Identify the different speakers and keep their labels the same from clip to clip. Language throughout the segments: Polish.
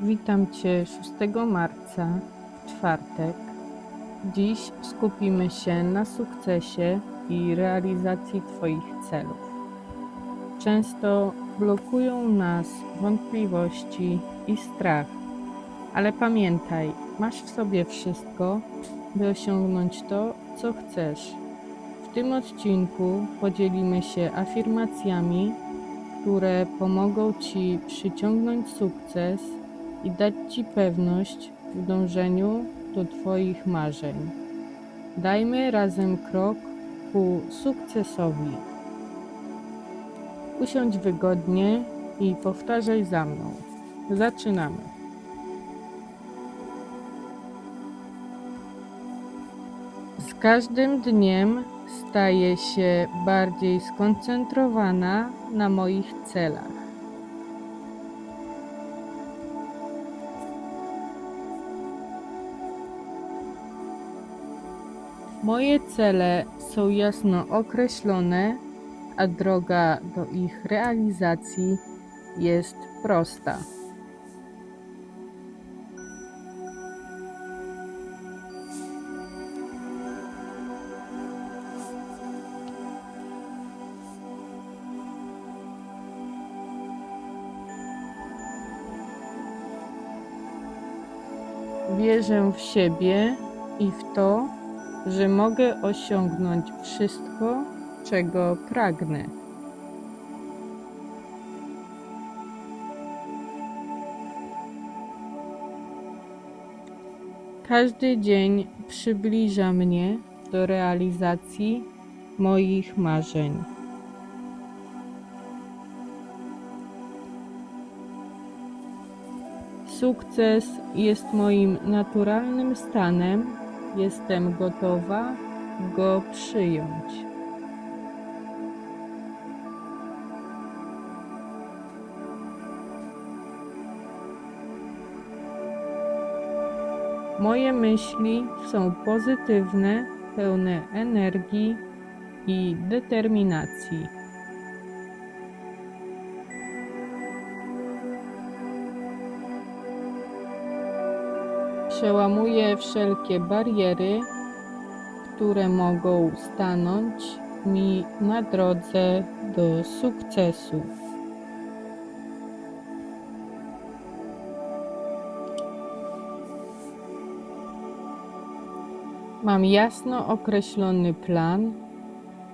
Speaker 1: Witam Cię 6 marca, w czwartek. Dziś skupimy się na sukcesie i realizacji Twoich celów. Często blokują nas wątpliwości i strach, ale pamiętaj, masz w sobie wszystko, by osiągnąć to, co chcesz. W tym odcinku podzielimy się afirmacjami, które pomogą Ci przyciągnąć sukces i dać Ci pewność w dążeniu do Twoich marzeń. Dajmy razem krok ku sukcesowi. Usiądź wygodnie i powtarzaj za mną. Zaczynamy. Z każdym dniem staję się bardziej skoncentrowana na moich celach. Moje cele są jasno określone, a droga do ich realizacji jest prosta. Wierzę w siebie i w to, że mogę osiągnąć wszystko, czego pragnę. Każdy dzień przybliża mnie do realizacji moich marzeń. Sukces jest moim naturalnym stanem. Jestem gotowa go przyjąć. Moje myśli są pozytywne, pełne energii i determinacji. Przełamuję wszelkie bariery, które mogą stanąć mi na drodze do sukcesu. Mam jasno określony plan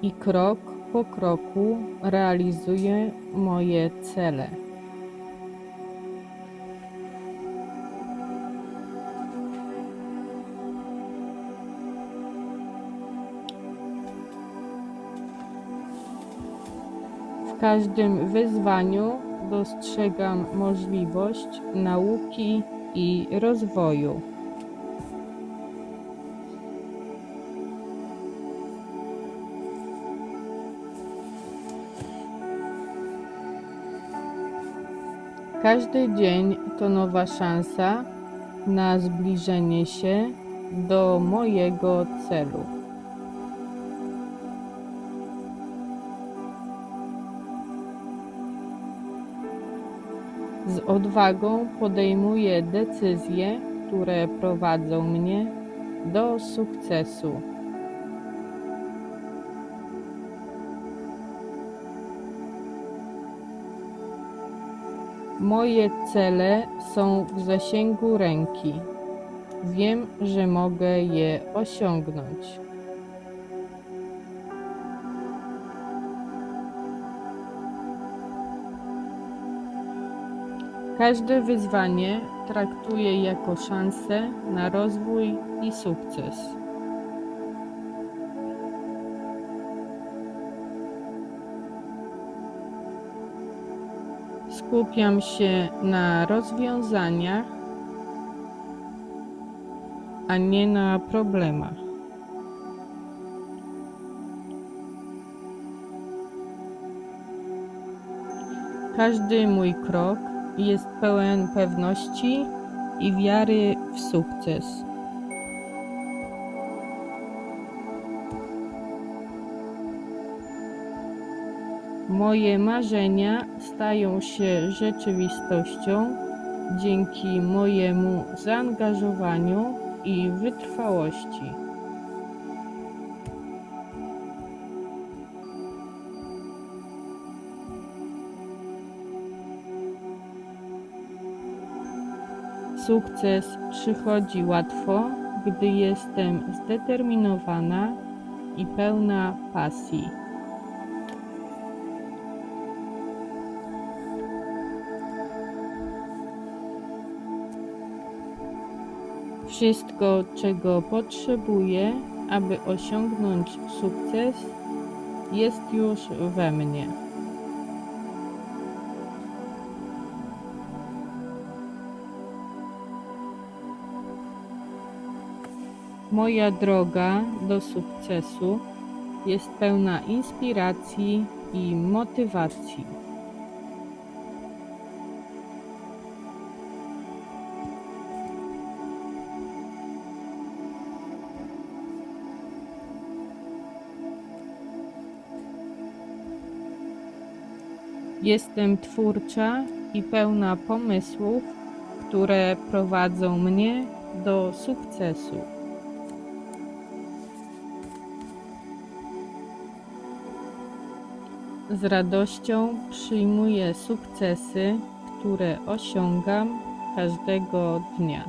Speaker 1: i krok po kroku realizuję moje cele. W każdym wyzwaniu dostrzegam możliwość nauki i rozwoju. Każdy dzień to nowa szansa na zbliżenie się do mojego celu. Z odwagą podejmuję decyzje, które prowadzą mnie do sukcesu. Moje cele są w zasięgu ręki. Wiem, że mogę je osiągnąć. Każde wyzwanie traktuję jako szansę na rozwój i sukces. Skupiam się na rozwiązaniach, a nie na problemach. Każdy mój krok jest pełen pewności i wiary w sukces. Moje marzenia stają się rzeczywistością, dzięki mojemu zaangażowaniu i wytrwałości. Sukces przychodzi łatwo, gdy jestem zdeterminowana i pełna pasji. Wszystko, czego potrzebuję, aby osiągnąć sukces, jest już we mnie. Moja droga do sukcesu jest pełna inspiracji i motywacji. Jestem twórcza i pełna pomysłów, które prowadzą mnie do sukcesu. Z radością przyjmuję sukcesy, które osiągam każdego dnia.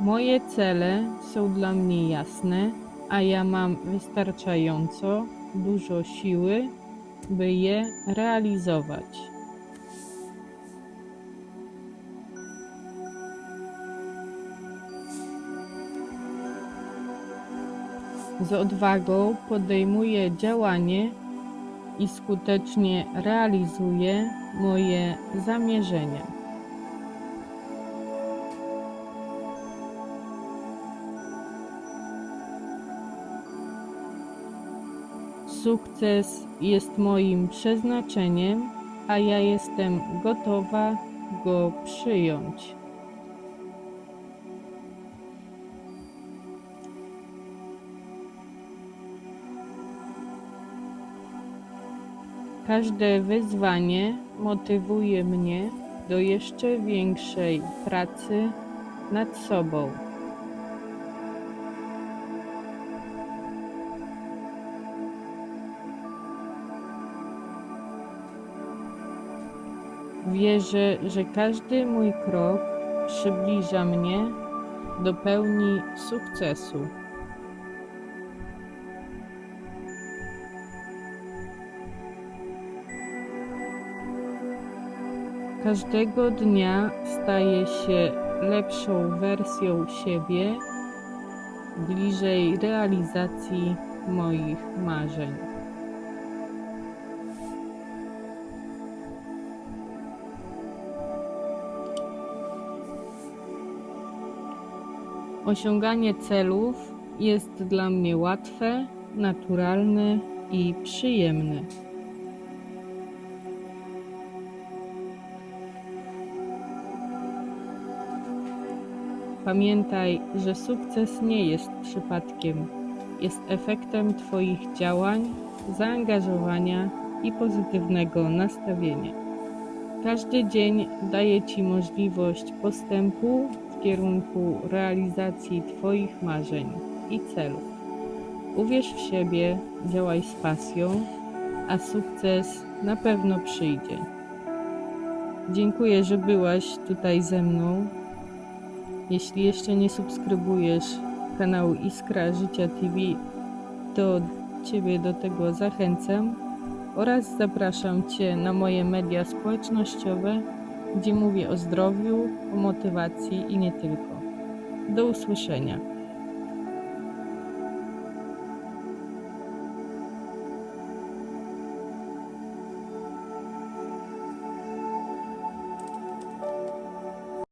Speaker 1: Moje cele są dla mnie jasne, a ja mam wystarczająco dużo siły, by je realizować. Z odwagą podejmuję działanie i skutecznie realizuję moje zamierzenia. Sukces jest moim przeznaczeniem, a ja jestem gotowa go przyjąć. Każde wyzwanie motywuje mnie do jeszcze większej pracy nad sobą. Wierzę, że każdy mój krok przybliża mnie do pełni sukcesu. Każdego dnia staję się lepszą wersją siebie, bliżej realizacji moich marzeń. Osiąganie celów jest dla mnie łatwe, naturalne i przyjemne. Pamiętaj, że sukces nie jest przypadkiem, jest efektem Twoich działań, zaangażowania i pozytywnego nastawienia. Każdy dzień daje Ci możliwość postępu w kierunku realizacji Twoich marzeń i celów. Uwierz w siebie, działaj z pasją, a sukces na pewno przyjdzie. Dziękuję, że byłaś tutaj ze mną. Jeśli jeszcze nie subskrybujesz kanału Iskra Życia TV, to Ciebie do tego zachęcam oraz zapraszam Cię na moje media społecznościowe, gdzie mówię o zdrowiu, o motywacji i nie tylko. Do usłyszenia.